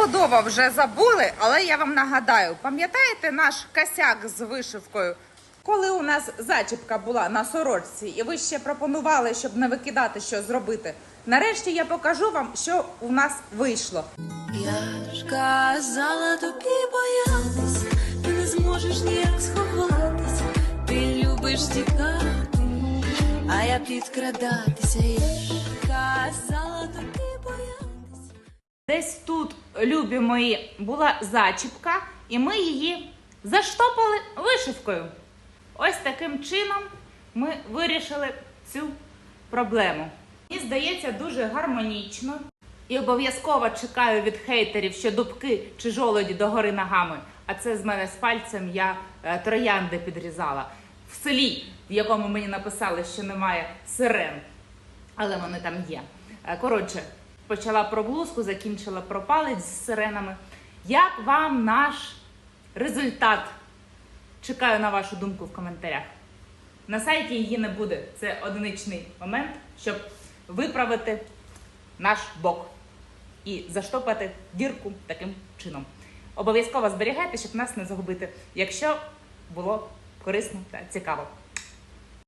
Стопудово вже забули, але я вам нагадаю, пам'ятаєте наш косяк з вишивкою? Коли у нас зачіпка була на сорочці, і ви ще пропонували, щоб не викидати, що зробити. Нарешті я покажу вам, що у нас вийшло. Я ж казала тобі боятися, ти не зможеш ніяк сховатися, ти любиш тікати, а я підкрадатися. Я ж казала тобі боятися. Десь тут, любі мої, була зачіпка, і ми її заштопали вишивкою. Ось таким чином ми вирішили цю проблему. Мені здається, дуже гармонічно. І обов'язково чекаю від хейтерів, що дубки чи жолоді догори ногами. А це з мене з пальцем я е, троянди підрізала в селі, в якому мені написали, що немає сирен але вони там є. Е, Коротше, почала про блузку, закінчила про палець з сиренами. Як вам наш результат? Чекаю на вашу думку в коментарях. На сайті її не буде. Це одиничний момент, щоб виправити наш бок і заштопати дірку таким чином. Обов'язково зберігайте, щоб нас не загубити, якщо було корисно та цікаво.